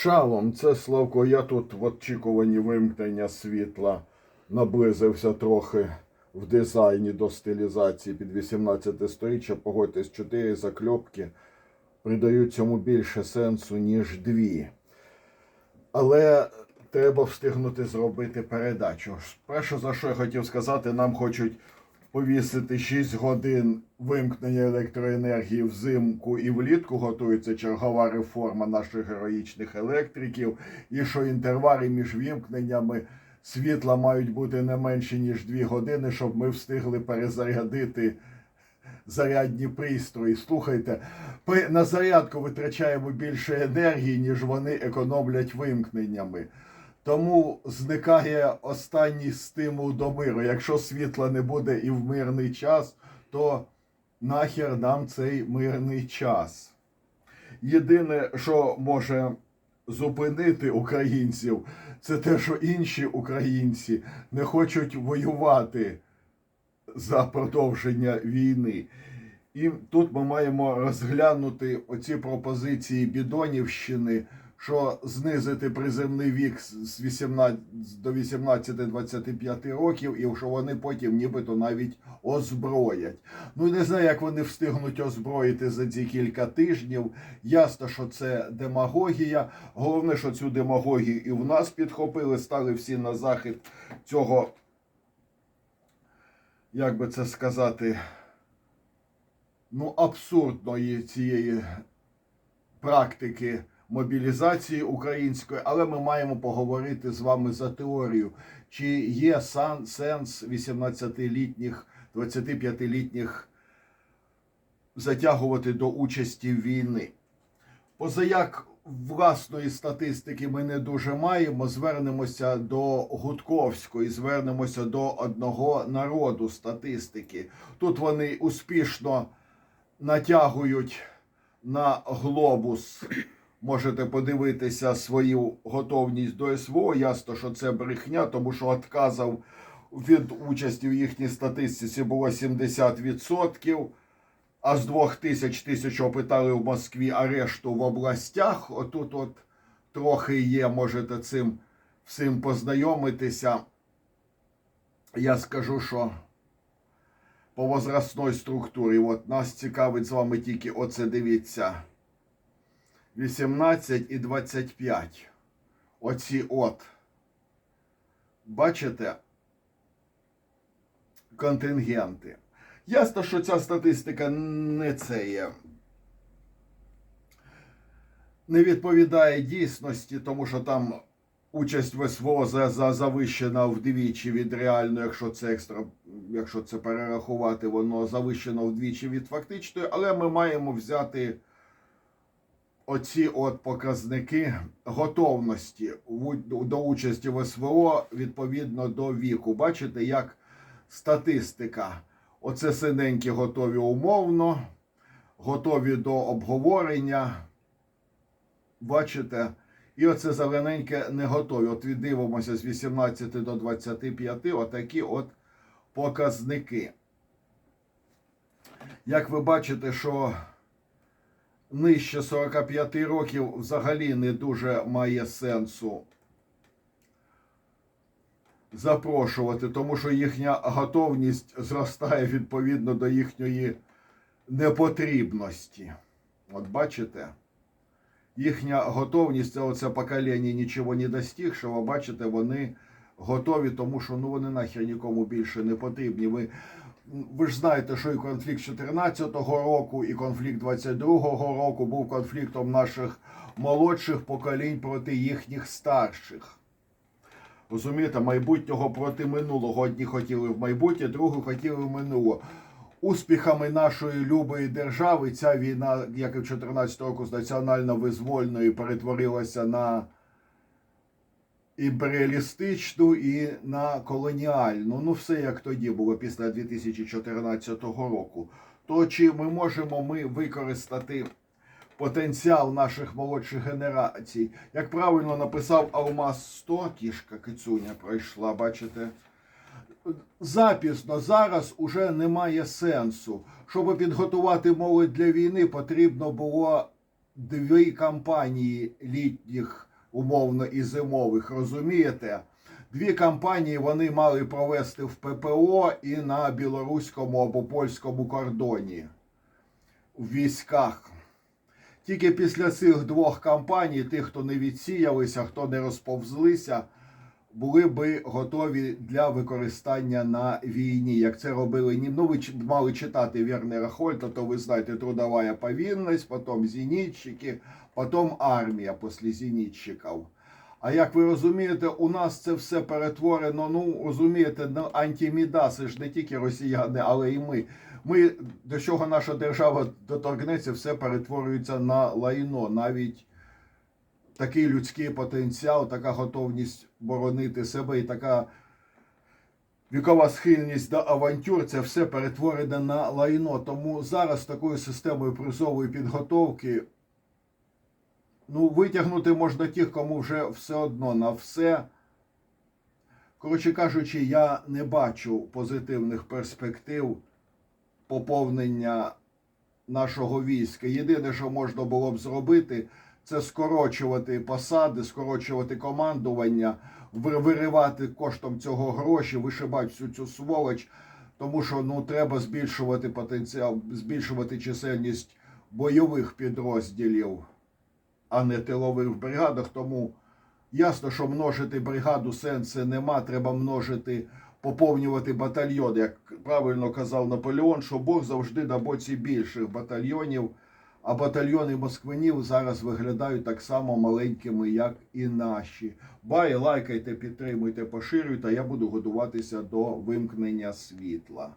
Шалом, це Славко. Я тут в очікуванні вимкнення світла наблизився трохи в дизайні до стилізації під 18 сторіччя. Погодьтесь, чотири закльопки придають цьому більше сенсу, ніж дві. Але треба встигнути зробити передачу. Перше, за що я хотів сказати, нам хочуть повісити 6 годин вимкнення електроенергії взимку і влітку. Готується чергова реформа наших героїчних електриків. І що інтервали між вимкненнями світла мають бути не менше ніж 2 години, щоб ми встигли перезарядити зарядні пристрої. Слухайте, при, на зарядку витрачаємо більше енергії, ніж вони економлять вимкненнями. Тому зникає останній стимул до миру. Якщо світла не буде і в мирний час, то нахер нам цей мирний час. Єдине, що може зупинити українців, це те, що інші українці не хочуть воювати за продовження війни. І тут ми маємо розглянути оці пропозиції Бідонівщини, що знизити приземний вік з 18 до 18-25 років, і що вони потім нібито навіть озброять. Ну не знаю, як вони встигнуть озброїти за ці кілька тижнів. Ясно, що це демагогія. Головне, що цю демагогію і в нас підхопили, стали всі на захід цього, як би це сказати, ну, абсурдної цієї практики мобілізації української, але ми маємо поговорити з вами за теорію, чи є сенс 18-літніх, 25-літніх затягувати до участі війни. Позаяк власної статистики ми не дуже маємо. Звернемося до Гудковської, звернемося до одного народу статистики. Тут вони успішно натягують на глобус. Можете подивитися свою готовність до СВО. Ясно, що це брехня, тому що отказав від участі в їхній статистиці було 70%. А з двох тисяч тисяч опитали в Москві, а решту в областях. Отут от трохи є, можете цим всім познайомитися. Я скажу, що по возрастной структурі, от нас цікавить з вами тільки оце дивіться. 18 і 25. Оці от. Бачите? Контингенти. Ясно, що ця статистика не це є. Не відповідає дійсності, тому що там участь в завищена вдвічі від реальної, якщо це екстра, якщо це перерахувати, воно завищено вдвічі від фактичної, але ми маємо взяти оці от показники готовності до участі в СВО відповідно до віку. Бачите, як статистика. Оце синенькі готові умовно, готові до обговорення. Бачите? І оце зелененьке не готові. От віддивимося з 18 до 25, отакі от показники. Як ви бачите, що нижче 45 років взагалі не дуже має сенсу запрошувати, тому що їхня готовність зростає відповідно до їхньої непотрібності. От бачите? Їхня готовність це оце покоління нічого не достигшого, бачите, вони готові, тому що ну вони нахер нікому більше не потрібні. Ви, ви ж знаєте, що і конфлікт 14-го року, і конфлікт 22-го року був конфліктом наших молодших поколінь проти їхніх старших. Розумієте, майбутнього проти минулого. Одні хотіли в майбутнє, другі хотіли в минуле. Успіхами нашої любої держави ця війна, як і в 14 року, з національно-визвольної перетворилася на імперіалістичну і на колоніальну. Ну, все як тоді було після 2014 року. То чи ми можемо ми використати потенціал наших молодших генерацій? Як правильно написав Алмаз 100, кішка кицуня пройшла, бачите? запісно зараз уже немає сенсу. Щоб підготувати молодь для війни, потрібно було дві кампанії літніх умовно і зимових. Розумієте? Дві кампанії вони мали провести в ППО і на білоруському або польському кордоні в військах. Тільки після цих двох кампаній, тих, хто не відсіялися, хто не розповзлися, були би готові для використання на війні, як це робили ні. Ну, ви мали читати Вернера Хольта, то ви знаєте, трудова повинність, потім зенітчики, потім армія після зенітчиків. А як ви розумієте, у нас це все перетворено, ну розумієте, на антимідаси ж не тільки росіяни, але і ми. Ми до чого наша держава доторкнеться, все перетворюється на лайно. Навіть такий людський потенціал, така готовність боронити себе і така вікова схильність до авантюр, це все перетворене на лайно. Тому зараз такою системою призової підготовки ну, витягнути можна тих, кому вже все одно на все. Коротше кажучи, я не бачу позитивних перспектив поповнення нашого війська. Єдине, що можна було б зробити, це скорочувати посади, скорочувати командування, виривати коштом цього гроші, вишибати всю цю сволоч, тому що ну треба збільшувати потенціал, збільшувати чисельність бойових підрозділів, а не тилових бригадах. Тому ясно, що множити бригаду сенсу нема, треба множити. Поповнювати батальйон, як правильно казав Наполеон, що Бог завжди на боці більших батальйонів, а батальйони москвинів зараз виглядають так само маленькими, як і наші. Бай, лайкайте, підтримуйте, поширюйте. Я буду готуватися до вимкнення світла.